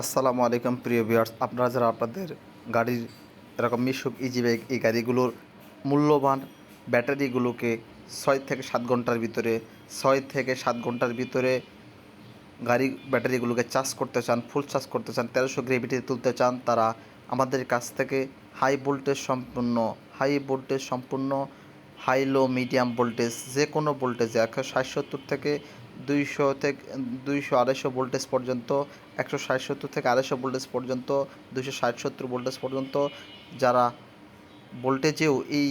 আসসালামু আলাইকুম প্রিয় ভিউয়ার্স, আপনারা যারা আপনাদের গাড়ির এরকম মিশুক ইজি বাইক এই গাড়িগুলোর মূল্যবান ব্যাটারিগুলোকে ছয় থেকে সাত ঘণ্টার ভিতরে, ছয় থেকে সাত ঘণ্টার ভিতরে গাড়ি ব্যাটারিগুলোকে চার্জ করতে চান ফুল চার্জ করতে চান, তেরোশো গ্রেভিটি তুলতে চান, তারা আমাদের কাছ থেকে হাই ভোল্টেজ সম্পূর্ণ হাই ভোল্টেজ সম্পূর্ণ হাই লো মিডিয়াম ভোল্টেজ, যে কোনো ভোল্টেজে, একশো ষাট সত্তর থেকে দুইশো থেকে, দুইশো আড়াইশো ভোল্টেজ পর্যন্ত, একশো ষাট সত্তর থেকে আড়াইশো ভোল্টেজ পর্যন্ত দুশো ষাট সত্তর ভোল্টেজ পর্যন্ত যারা ভোল্টেজেও এই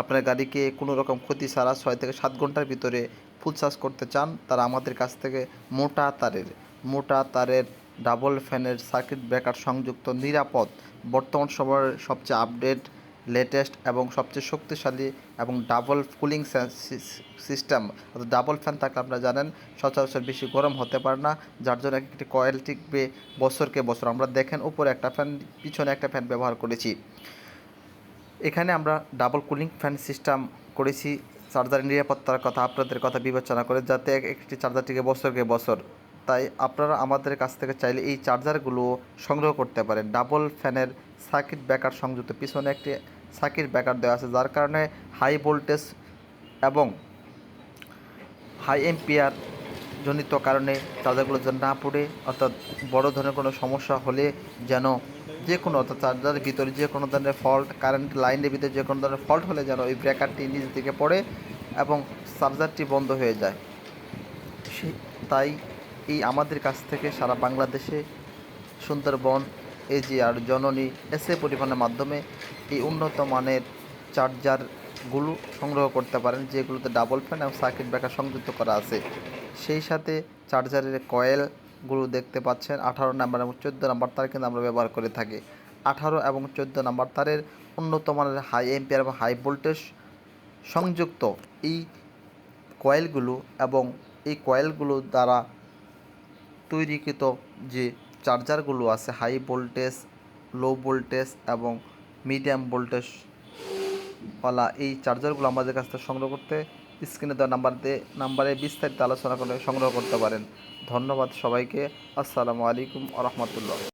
আপনার গাড়িকে কোনো রকম ক্ষতি ছাড়া ছয় থেকে সাত ঘণ্টার ভিতরে ফুল চার্জ করতে চান, তারা আমাদের কাছ থেকে মোটা তারের মোটা তারের ডাবল ফ্যানের সার্কিট ব্রেকার সংযুক্ত নিরাপদ বর্তমান সময়ের সবচেয়ে আপডেট লেটেস্ট এবং সবচেয়ে শক্তিশালী এবং ডাবল কুলিং সিস্টেম অর্থাৎ ডাবল ফ্যান থাকলে আপনারা জানেন, সচরাচর বেশি গরম হতে পারে না, যার জন্য একটি কয়েল টিকবে বছরকে বছর। আমরা দেখেন উপরে একটা ফ্যান পিছনে একটা ফ্যান ব্যবহার করেছি। এখানে আমরা ডাবল কুলিং ফ্যান সিস্টেম করেছি। চার্জারের নিরাপত্তার কথা, আপনাদের কথা বিবেচনা করে, যাতে এক- একটি চার্জার টিকে বছরকে বছর। তাই আপনারা আমাদের কাছ থেকে চাইলে এই চার্জারগুলো সংগ্রহ করতে পারেন। ডাবল ফ্যানের সার্কিট ব্রেকার সংযুক্ত। পিছনে একটি সার্কিট ব্রেকার দেওয়া আছে, যার কারণে হাই ভোল্টেজ এবং হাই এম্পিয়ার জনিত কারণে চার্জারগুলো যেন না পড়ে, অর্থাৎ বড় ধরনের কোনো সমস্যা হলে যেন যে কোনো, অর্থাৎ চার্জারের ভিতরে যে কোনো ধরনের ফল্ট কারেন্ট লাইনের ভিতরে যে কোনো ধরনের ফল্ট হলে যেন ওই ব্রেকারটি নিচ দিকে পড়ে এবং চার্জারটি বন্ধ হয়ে যায়। সে, তাই এই আমাদের কাছ থেকে সারা বাংলাদেশে সুন্দরবন এজিআর জননী এসএ পরিবহনের মাধ্যমে এই উন্নত মানের চার্জারগুলো সংগ্রহ করতে পারেন, যেগুলোতে ডাবল ফ্যান এবং সার্কিট ব্রেকার সংযুক্ত করা আছে। সেই সাথে চার্জারের কয়েলগুলো দেখতে পাচ্ছেন, আঠারো নাম্বার এবং চোদ্দ নাম্বার তার কিন্তু আমরা ব্যবহার করে থাকি। আঠারো এবং চোদ্দ নাম্বার তারের উন্নত মানের হাই এম্পিয়ার এবং হাই ভোল্টেজ সংযুক্ত এই কয়েলগুলো এবং এই কয়েলগুলো দ্বারা তৈরিকৃত যে চার্জারগুলো আছে হাই ভোল্টেজ, লো ভোল্টেজ এবং মিডিয়াম ভোল্টেজ ওলা এই চার্জারগুলো আমাদের কাছ থেকে সংগ্রহ করতে স্ক্রিনে দেওয়া নাম্বার দিয়ে, নাম্বারে বিস্তারিত আলোচনা করে সংগ্রহ করতে পারেন। ধন্যবাদ সবাইকে। আসসালামু আলাইকুম আ রহমতুল্লাহ।